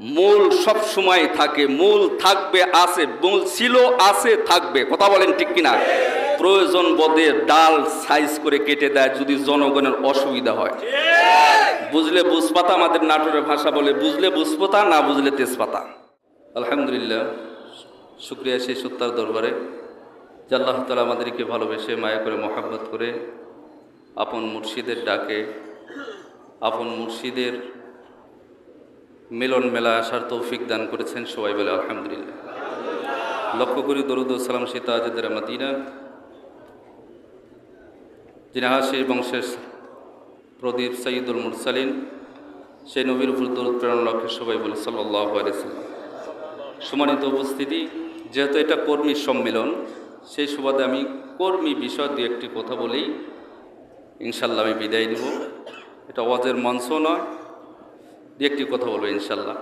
মূল সব সময় থাকে, মূল থাকবে, আছে, মূল ছিল, আছে, থাকবে। কথা বলেন ঠিক কিনা? প্রয়োজন বোধে ডাল সাইজ করে কেটে দেয় যদি জনগণের অসুবিধা হয়। বুঝলে বুঝপাতা আমাদের নাটোরের ভাষা বলে, বুঝলে বুঝপাতা না বুঝলে তেজপাতা। আলহামদুলিল্লাহ, শুক্রিয়া সেই সত্তার দরবারে। যে আল্লাহ তালা আমাদেরকে ভালোবেসে, মায়া করে, মহাব্বত করে, আপন মুর্শিদের ডাকে, আপন মুর্শিদের মিলন মেলা আসার তৌফিক দান করেছেন সবাই বলে আলহামদুলিল্লাহ। লক্ষ্য করি দরুদ সালাম সীতা আজাদের মাদিনা। যিনি হাসির বংশের প্রদীপ সঈদুল মুরসালিন, সেই নবীর উপর দরুদ প্রেরণ লক্ষ্যে সবাই বলে সাল্লাহ আলাইসাল্লাম সম্মানিত উপস্থিতি, যেহেতু এটা কর্মী সম্মেলন, সেই সুবাদে আমি কর্মী বিষয় দু একটি কথা বলেই ইনশাল্লাহ আমি বিদায় নেব। এটা ওয়াজের মঞ্চ নয় দু একটি কথা বলব ইনশাল্লাহ।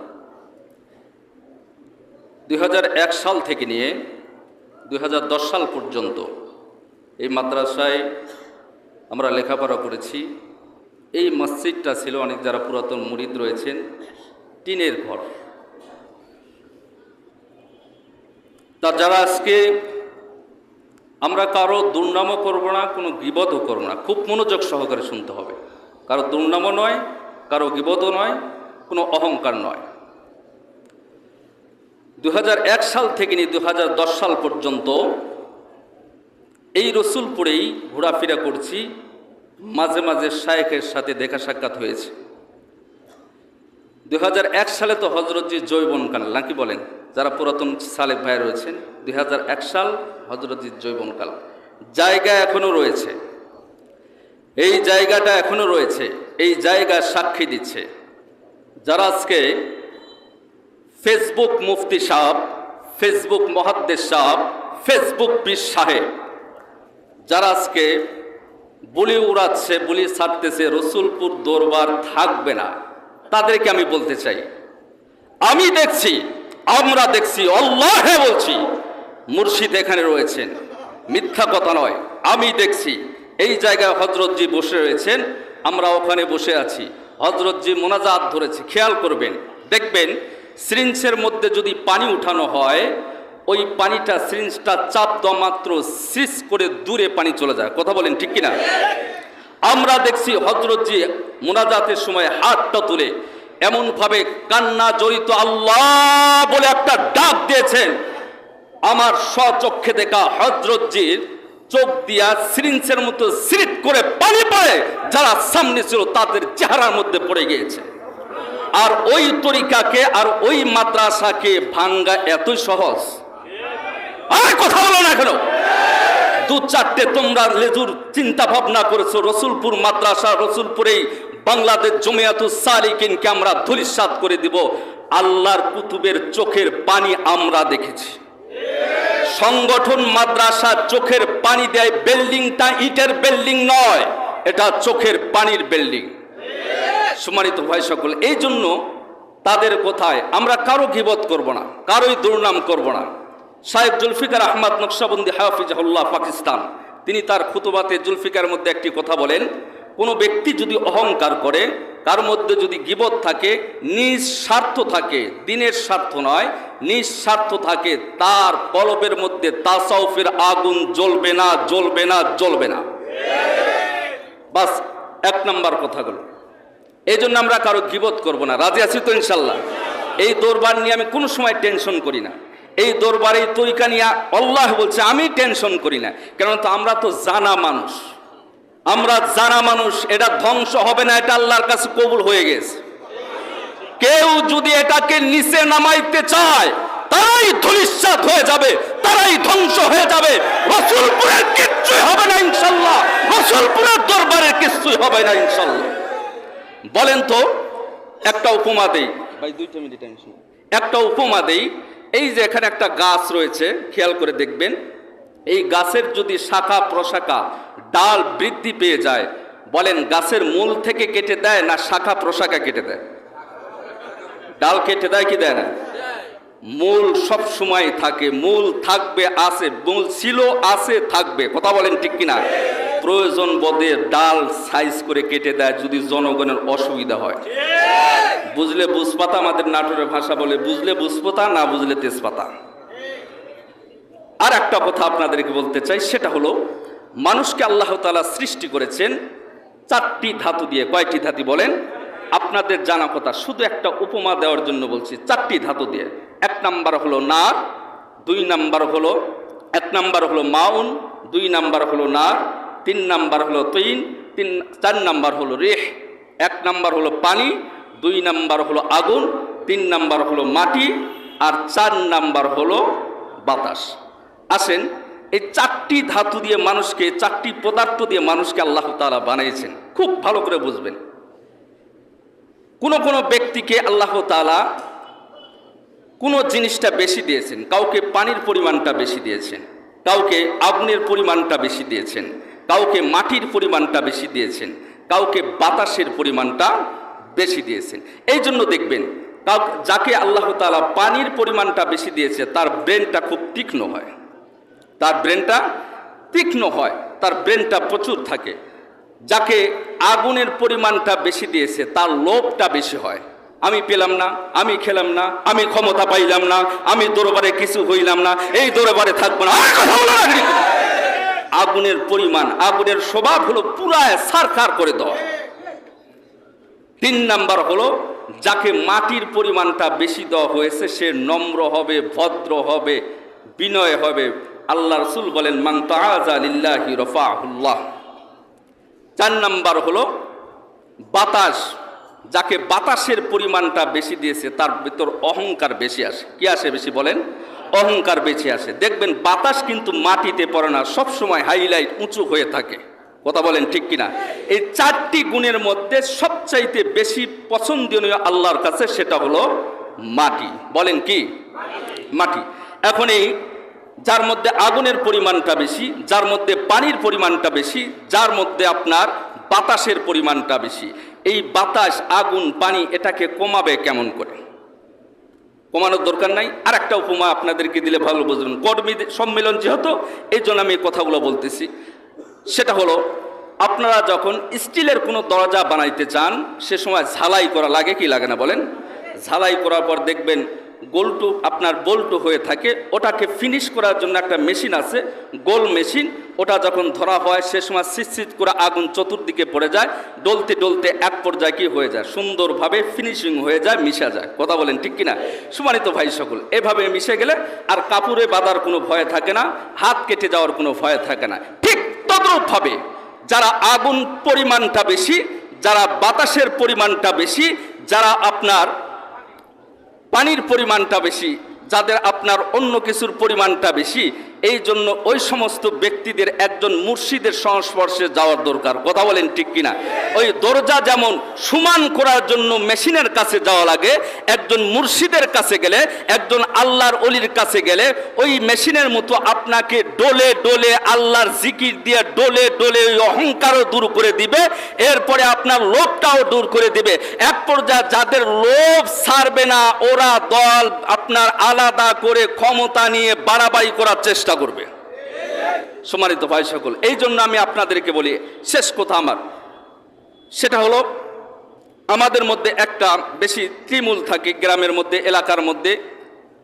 দুই হাজার এক সাল থেকে নিয়ে দুই হাজার দশ সাল পর্যন্ত এই মাদ্রাসায় আমরা লেখাপড়া করেছি। এই মসজিদটা ছিল অনেক যারা পুরাতন মুরিদ রয়েছেন, টিনের ঘর। তা যারা আজকে আমরা কারও দুর্নামও করব না, কোনো গিবতও করব না, খুব মনোযোগ সহকারে শুনতে হবে। কারও দুর্নামও নয়, কারও গিবতও নয় কোনো অহংকার নয়। দু সাল থেকে নিয়ে দু হাজার দশ সাল পর্যন্ত এই রসুলপুরেই ঘোরাফেরা করছি, মাঝে মাঝে শায়েখের সাথে দেখা সাক্ষাৎ হয়েছে। দু হাজার এক সালে তো হজরতজি জৈবনকাল নাকি বলেন? যারা পুরাতন সালেক ভাই রয়েছেন দুই হাজার এক সাল হজরতজি জৈবনকাল জায়গা এখনও রয়েছে। এই জায়গাটা এখনও রয়েছে। এই জায়গা সাক্ষী দিচ্ছে। যারা আজকে ফেসবুক মুফতি সাহেব, ফেসবুক মহাদ্দেশ সাহেব, ফেসবুক পীর সাহেব, যারা আজকে বুলি উড়াচ্ছে, বুলি ছাড়তেছে, রসুলপুর দরবার থাকবে না, তাদেরকে আমি বলতে চাই। আমি দেখছি, আমরা দেখছি অল্লাহে বলছি, মুর্শিদ এখানে রয়েছেন। মিথ্যা কথা নয়, আমি দেখছি। এই জায়গায় হজরতজি বসে রয়েছেন, আমরা ওখানে বসে আছি। হজরতজি মোনাজাত ধরেছি, খেয়াল করবেন, দেখবেন সিরিঞ্জের মধ্যে যদি পানি উঠানো হয়, ওই পানিটা সিরিঞ্জটা চাপ দেওয়া মাত্র সিস করে দূরে পানি চলে যায়। কথা বলেন ঠিক কিনা? আমরা দেখছি হজরতজি মোনাজাতের সময় হাতটা তুলে এমনভাবে কান্না জড়িত আল্লাহ বলে একটা ডাক দিয়েছেন। আমার স্বচক্ষে দেখা হজরতজির চোখ দিয়া সিরিঞ্চের মতো সিরিট করে পানি পড়ে, যারা সামনে ছিল তাদের চেহারার মধ্যে পড়ে গিয়েছে। আর ওই তরিকাকে আর ওই মাদ্রাসাকে ভাঙ্গা এতই সহজ। আর কথা বলো না কেন? দু চারটে তোমরা লেজুর চিন্তা ভাবনা করেছ, রসুলপুর মাদ্রাসা রসুলপুরেই বাংলাদেশ জমিয়াতুস সালিকিনকে আমরা ধুলিসাত করে দিব। আল্লাহর কুতুবের চোখের পানি আমরা দেখেছি। সংগঠন মাদ্রাসা চোখের পানি দেয় বিল্ডিংটা ইটের বিল্ডিং নয়, এটা চোখের পানির বিল্ডিং। সম্মানিত ভাই সকল, এই জন্য তাদের কোথায় আমরা কারও গিবত করব না, কারোই দুর্নাম করব না। সাহেব জুলফিকার আহমদ নকশাবন্দি হাফিজাহুল্লাহ পাকিস্তান, তিনি তার খুতুবাতে জুলফিকার মধ্যে একটি কথা বলেন কোনো ব্যক্তি যদি অহংকার করে, তার মধ্যে যদি গিবত থাকে, নিঃস্বার্থ থাকে, দিনের স্বার্থ নয়, নিঃস্বার্থ থাকে, তার কলবের মধ্যে তাসাউফের আগুন জ্বলবে না জ্বলবে না জ্বলবে না। বাস, এক নম্বর কথাগুলো। এই জন্য আমরা কারও গিবত করব না, রাজি আছি তো ইনশাল্লাহ? এই দরবার নিয়ে আমি কোনো সময় টেনশন করি না। এই দরবারে তরিকা নিয়ে আল্লাহ বলছে, আমি টেনশন করি না। কেন তো আমরা তো জানা মানুষ। আমরা জানা মানুষ এটা ধ্বংস হবে না এটা আল্লাহর কাছে কবুল হয়ে গেছে। কেউ যদি এটাকে নিচে নামাইতে চায় তারাই ধুলিশ্বাত হয়ে যাবে তারাই ধ্বংস হয়ে যাবে। রসুলপুরের কিচ্ছুই হবে না ইনশাল্লাহ। রসুলপুরের দরবারের কিচ্ছুই হবে না ইনশাল্লাহ। বলেন তো একটা উপমা দেই। ভাই দুইটা মিনিট একটা উপমা দেই। এই যে এখানে একটা গাছ রয়েছে খেয়াল করে দেখবেন। এই গাছের যদি শাখা প্রশাখা ডাল বৃদ্ধি পেয়ে যায় বলেন গাছের মূল থেকে কেটে দেয় না শাখা প্রশাখা কেটে দেয়? ডাল কেটে দেয় কি দেয় না? মূল সব সময় থাকে মূল থাকবে আছে মূল ছিল আছে থাকবে। কথা বলেন ঠিক কিনা? প্রয়োজন বোধে ডাল সাইজ করে কেটে দেয় যদি জনগণের অসুবিধা হয়। বুঝলে বুঝপাতা আমাদের নাটোরের ভাষা বলে বুঝলে বুঝপাতা না বুঝলে তেজপাতা। আর একটা কথা আপনাদেরকে বলতে চাই, সেটা হলো, মানুষকে আল্লাহ তাআলা সৃষ্টি করেছেন চারটি ধাতু দিয়ে। কয়টি ধাতু বলেন? আপনাদের জানা কথা, শুধু একটা উপমা দেওয়ার জন্য বলছি, চারটি ধাতু দিয়ে। এক নাম্বার হলো নার, দুই নাম্বার হলো, এক নাম্বার হলো মাউন, দুই নাম্বার হলো নার, তিন নাম্বার হলো তৈন, তিন, চার নাম্বার হলো রেহ, এক নাম্বার হলো পানি, দুই নাম্বার হলো আগুন, তিন নাম্বার হলো মাটি, আর চার নাম্বার হলো বাতাস। আসেন এই চারটি ধাতু দিয়ে মানুষকে, চারটি পদার্থ দিয়ে মানুষকে আল্লাহ তাআলা বানিয়েছেন। খুব ভালো করে বুঝবেন। কোনো কোনো ব্যক্তিকে আল্লাহ তাআলা কোনো জিনিসটা বেশি দিয়েছেন, কাউকে পানির পরিমাণটা বেশি দিয়েছেন, কাউকে আগুনের পরিমাণটা বেশি দিয়েছেন, কাউকে মাটির পরিমাণটা বেশি দিয়েছেন, কাউকে বাতাসের পরিমাণটা বেশি দিয়েছেন। এই জন্য দেখবেন যাকে আল্লাহ তাআলা পানির পরিমাণটা বেশি দিয়েছে, তার ব্রেনটা খুব তীক্ষ্ণ হয়। তার ব্রেনটা তীক্ষ্ণ হয়, তার ব্রেনটা প্রচুর থাকে। যাকে আগুনের পরিমাণটা বেশি দিয়েছে, তার লোভটা বেশি হয়। আমি পেলাম না, আমি খেলাম না, আমি ক্ষমতা পাইলাম না, আমি দরবারে কিছু হইলাম না, এই দরবারে থাকব না। আগুনের পরিমাণ, আগুনের স্বভাব হলো পুরায় সারখার করে দেওয়া। তিন নাম্বার হলো, যাকে মাটির পরিমাণটা বেশি দেওয়া হয়েছে, সে নম্র হবে, ভদ্র হবে, বিনয় হবে আল্লাহ রসুল বলেন, মান লিল্লাহি রফাহুল্লাহ। চার নাম্বার হলো, বাতাস, যাকে বাতাসের পরিমাণটা বেশি দিয়েছে, তার ভিতর অহংকার বেশি আসে। কি আসে বেশি বলেন? অহংকার বেশি আসে। দেখবেন বাতাস কিন্তু মাটিতে পড়ে না, সবসময় হাইলাইট উঁচু হয়ে থাকে। কথা বলেন ঠিক কিনা? এই চারটি গুণের মধ্যে সবচাইতে বেশি পছন্দনীয় আল্লাহর কাছে সেটা হলো মাটি। বলেন কি? মাটি। এখন এই যার মধ্যে আগুনের পরিমাণটা বেশি, যার মধ্যে পানির পরিমাণটা বেশি, যার মধ্যে আপনার বাতাসের পরিমাণটা বেশি। এই বাতাস, আগুন, পানি এটাকে কমাবে কেমন করে? কমানোর দরকার নাই। আর একটা উপমা আপনাদেরকে দিলে ভালো বুঝবেন। কর্মী সম্মেলন যেহেতু এই জন্য আমি কথাগুলো বলতেছি। সেটা হলো, আপনারা যখন স্টিলের কোনো দরজা বানাইতে চান, সে সময় ঝালাই করা লাগে কি লাগে না বলেন? ঝালাই করার পর দেখবেন গোলটু আপনার বল্টু হয়ে থাকে, ওটাকে ফিনিশ করার জন্য একটা মেশিন আছে, গোল মেশিন ওটা যখন ধরা হয়, সে সময় শীত করে আগুন চতুর্দিকে পড়ে যায়, ডলতে ডলতে এক পর্যায়ে কি হয়ে যায়, সুন্দরভাবে ফিনিশিং হয়ে যায়, মিশা যায়। কথা বলেন ঠিক কিনা? সুমানিত ভাই সকল, এভাবে মিশে গেলে আর কাপড়ে বাঁধার কোনো ভয় থাকে না, হাত কেটে যাওয়ার কোনো ভয় থাকে না। ঠিক তদ্রূপভাবে যারা আগুন পরিমাণটা বেশি, যারা বাতাসের পরিমাণটা বেশি, যারা আপনার পানির পরিমাণটা বেশি যাদের আপনার অন্য কিছুর পরিমাণটা বেশি এই জন্য ওই সমস্ত ব্যক্তিদের একজন মুর্শিদের সংস্পর্শে যাওয়ার দরকার। কথা বলেন ঠিক কিনা? ওই দরজা যেমন সমান করার জন্য মেশিনের কাছে যাওয়া লাগে, একজন মুর্শিদের কাছে গেলে, একজন আল্লাহর অলির কাছে গেলে, ওই মেশিনের মতো আপনাকে ডোলে ডোলে আল্লাহর জিকির দিয়ে ডোলে ডোলে ওই অহংকারও দূর করে দিবে, এরপরে আপনার লোভটাও দূর করে দিবে। এক পর্যায়ে যাদের লোভ ছাড়বে না, ওরা দল আপনার আলাদা করে ক্ষমতা নিয়ে বাড়াবাড়ি করার চেষ্টা করবে। সম্মানিত ভাই সকল, এই জন্য আমি আপনাদেরকে বলি, শেষ কথা আমার। সেটা হলো, আমাদের মধ্যে একটা বেশি ত্রিমূল থাকে গ্রামের মধ্যে, এলাকার মধ্যে।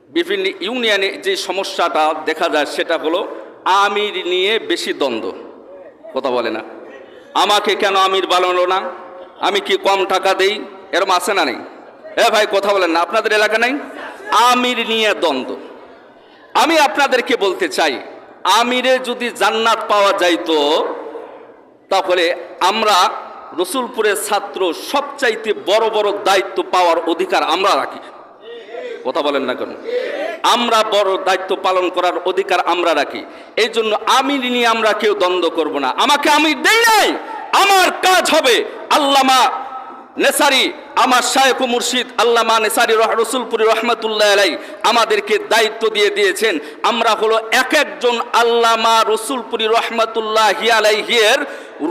বিভিন্ন ইউনিয়নে যে সমস্যাটা দেখা যায়, সেটা হলো, আমির নিয়ে বেশি দ্বন্দ্ব। কথা বলে না। আমাকে কেন আমির বানালো না? আমি কি কম টাকা দেই? এরম আছে না নেই? এ ভাই, কথা বলেন না। আপনাদের এলাকা নাই? আমির নিয়ে দ্বন্দ্ব। আমি আপনাদেরকে বলতে চাই, আমিরে যদি জান্নাত পাওয়া যাইতো, তাহলে আমরা রসুলপুরের ছাত্র সবচাইতে বড় বড় দায়িত্ব পাওয়ার অধিকার আমরা রাখি। কথা বলেন না কেন? আমরা বড় দায়িত্ব পালন করার অধিকার আমরা রাখি। এই জন্য আমি নিয়ে আমরা কেউ দ্বন্দ্ব করব না। আমাকে আমি দেই নাই, আমার কাজ হবে আল্লামা নেসারি, আমার শায়েখ মুর্শিদ আল্লামা নেসারি রসুলপুরি রহমতুল্লাহ আলাই আমাদেরকে দায়িত্ব দিয়ে দিয়েছেন। আমরা হলো এক একজন আল্লামা রসুলপুরি রহমতুল্লাহ হিয়ালাই হিয়ের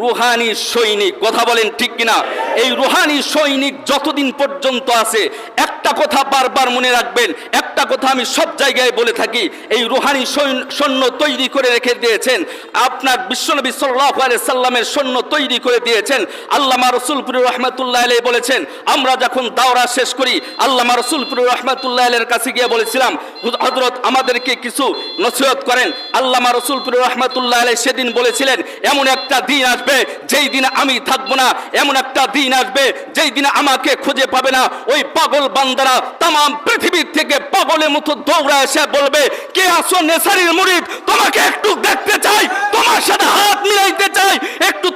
রুহানি সৈনিক। কথা বলেন ঠিক কিনা? এই রুহানি সৈনিক যতদিন পর্যন্ত আছে, একটা কথা বারবার মনে রাখবেন, একটা কথা আমি সব জায়গায় বলে থাকি, এই রুহানি সৈন- সৈন্য তৈরি করে রেখে দিয়েছেন, আপনার বিশ্বনবী সাল্লাহ সাল্লামের সৈন্য তৈরি করে দিয়েছেন, আল্লামা রসুলপুর রহমতুল্লাহ আলাই বলেছেন, আমরা যখন দাওরা শেষ করি, আল্লামা রসুলপুর রহমতুল্লাহ আলের কাছে গিয়ে বলেছিলাম হজরত আমাদেরকে কিছু নসিহত করেন, আল্লামা রসুলপুর রহমতুল্লাহ আলাই সেদিন বলেছিলেন, এমন একটা দিন আসবে, যেই দিন আমি থাকব না, এমন একটা দিন আসবে, যেই দিন আমাকে খুঁজে পাবে না, ওই পাগল বান্দারা তাম পৃথিবীর থেকে পাগলের মতো দৌড়া এসে বলবে, কে আসো নেশারির মুরিদ তোমাকে একটু দেখতে চাই তোমার সাথে হাত মিলাইতে চাই একটু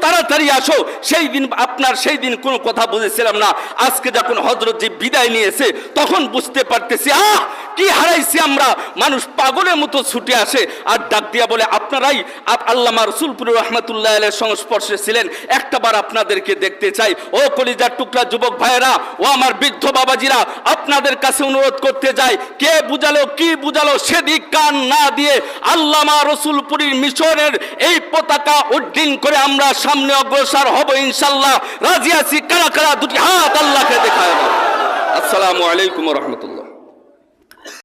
তাড়াতাড়ি আসো, সেই দিন আপনার সেই দিন কোনো কথা বুঝেছিলাম না। আজকে যখন হজরত জি বিদায় নিয়েছে, তখন বুঝতে পারতেছি, আহ, কি হারাইছি আমরা। মানুষ পাগলের মতো ছুটে আসে আর ডাক দিয়া বলে, আপনারাই আপ- আল্লামা রসুলপুর রহমতুল্লাহ আলের সংস্পর্শে ছিলেন। একটাবার আপনাদেরকে দেখতে চাই। ও কলিজার টুকরা যুবক ভাইয়েরা, ও আমার বৃদ্ধ বাবাজিরা, আপনাদের কাছে অনুরোধ করতে যাই। কে বুঝালো, কি বুঝালো, সেদিক কান না দিয়ে আল্লামা রসুলপুরীর মিশনের এই পতাকা উড্ডীন করে আমরা সামনে অগ্রসর হব ইনশাল্লাহ। রাজি আছি কারা কারা দুটি হাত আল্লাহকে দেখায় আসসালামু আলাইকুম রহমতুল্লাহ।